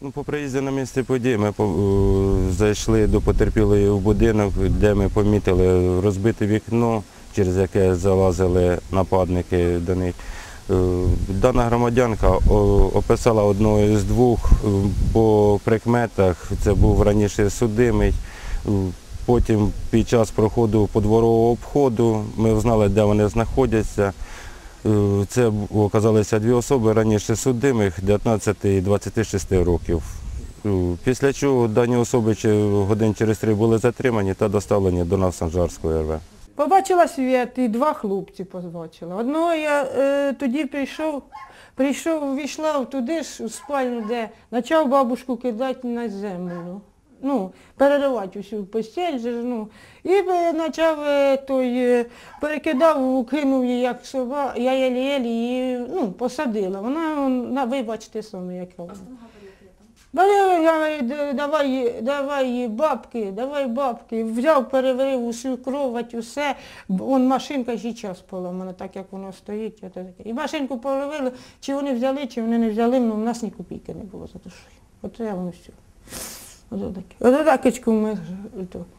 Ну, по приїзді на місце події ми зайшли до потерпілої в будинок, де ми помітили розбите вікно, через яке залазили нападники до них. Е, Дана громадянка описала одного із двох е, по прикметах. Це був раніше судимий. Е, Потім під час проходу подворового обходу ми знали, де вони знаходяться. Е, Це оказалися дві особи раніше судимих 19 і 26 років. Е, Після чого дані особи годин через три були затримані та доставлені до нас Санжарської РВ. Побачила світ і два хлопці побачила. Одного я е, тоді прийшов, прийшов, війшла туди ж у спальню, де почав бабушку кидати на землю. Ну, переривати усю постіль, ну. І е, почав е, той, е, перекидав, кинув її як сова, я єлі-єлі її ну, посадила. Вона, на, вибачте самі, яка вона. Давай, давай, давай, бабки, давай бабки. Взяв, переварив усю кровать, усе. Вон машинка ще час поламана, так як воно стоїть. І машинку половили, чи вони взяли, чи вони не взяли, ну в нас ні копійки не було за душою. Оце я воно все. Такечку ми. ж.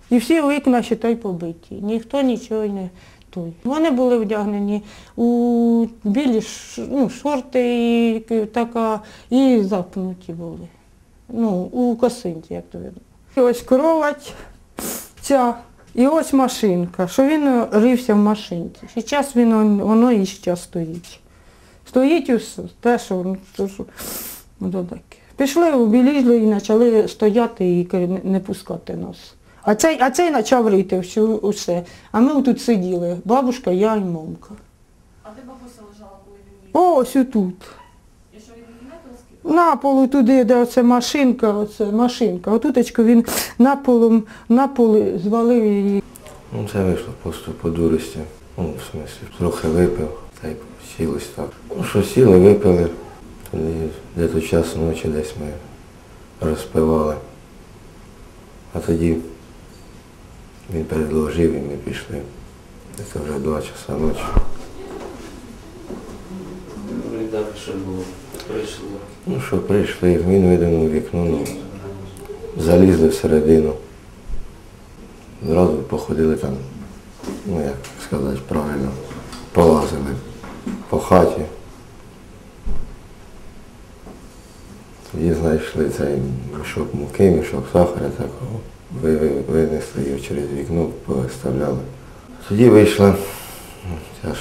І всі вікна, считай, побиті. Ніхто нічого не той. Вони були вдягнені у білі ну, шорти і така, і запнуті були. Ну, у косинці, як то видно. І ось кровать ця, і ось машинка, що він рився в машинці. Час він, воно і зараз стоїть. Стоїть усе, те, що, ну, то, що ото таке. Пішли, обілізли і почали стояти і не- пускати нас. А цей, а цей почав рити всю, усе. А ми тут сиділи, бабушка, я і мамка. А де бабуся лежала, коли він? Ось отут. І що він не? На полу туди, де оце машинка, оце машинка. Отуточку він на полу, на полу звалив її. Ну, це вийшло просто по дурості. Ну, в смислі, трохи випив, та й сілось так. Ну, що сіли, випили. Тоді десь час ночі десь ми розпивали. А тоді він предложив і ми пішли. Це вже два часа ночі. Ну і далі що було? Прийшло. Ну що, прийшли, він видвинув вікно, ну, залізли всередину. Зразу походили там, ну як сказати правильно, полазили по хаті. Тоді знайшли цей мішок муки, мішок сахаря такого. Ви- ви- Винесли його через вікно, повиставляли. Тоді вийшла ця ж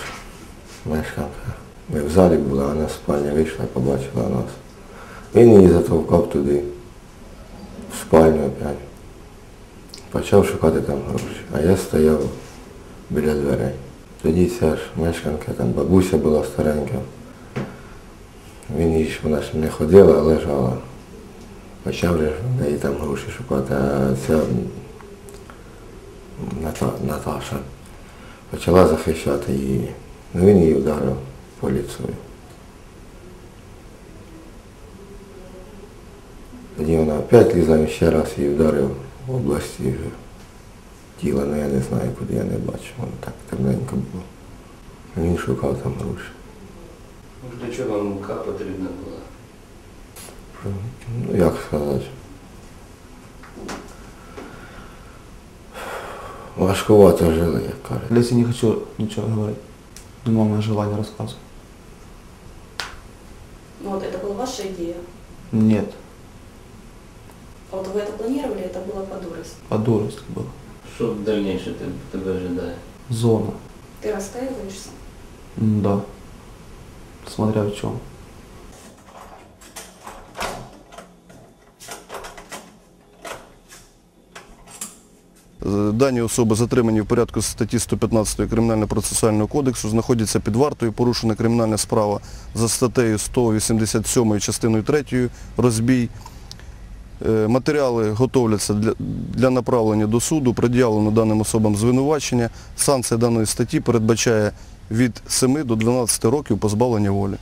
мешканка. Ми в залі були, а вона в спальні вийшла, побачила нас. Він її затовкав туди, в спальню опять. Почав шукати там гроші. А я стояв біля дверей. Тоді ця ж мешканка, там бабуся була старенька. Він її ж вона ж не ходила, а лежала. Почав же в неї там гроші шукати, а ця Наташа почала захищати її. Ну він її вдарив по ліцю. Тоді вона опять лізла, ще раз її вдарив в області тіла, ну я не знаю, куди я не бачу, воно так темненько було. Він шукав там гроші. Для чого вам мука потрібна була? Ну як сказати. Важкувато жили, як кажуть. Если не хочу ничего говорить, нема у меня желания рассказывать. Ну вот это была ваша идея. Нет, А вот вы это планировали, это было по дурости. по дурости было. Що в дальніше тебе, тебе ожидає? Зона. Ты раскаиваешься? М, Да. Смотря в чем. Дані особи затримані в порядку статті 115 Кримінально-процесуального кодексу, знаходяться під вартою, порушена кримінальна справа за статтею 187 частиною 3 розбій. Е, Матеріали готовляться для, направлення до суду, пред'явлено даним особам звинувачення. Санкція даної статті передбачає від 7 до 12 років позбавлення волі.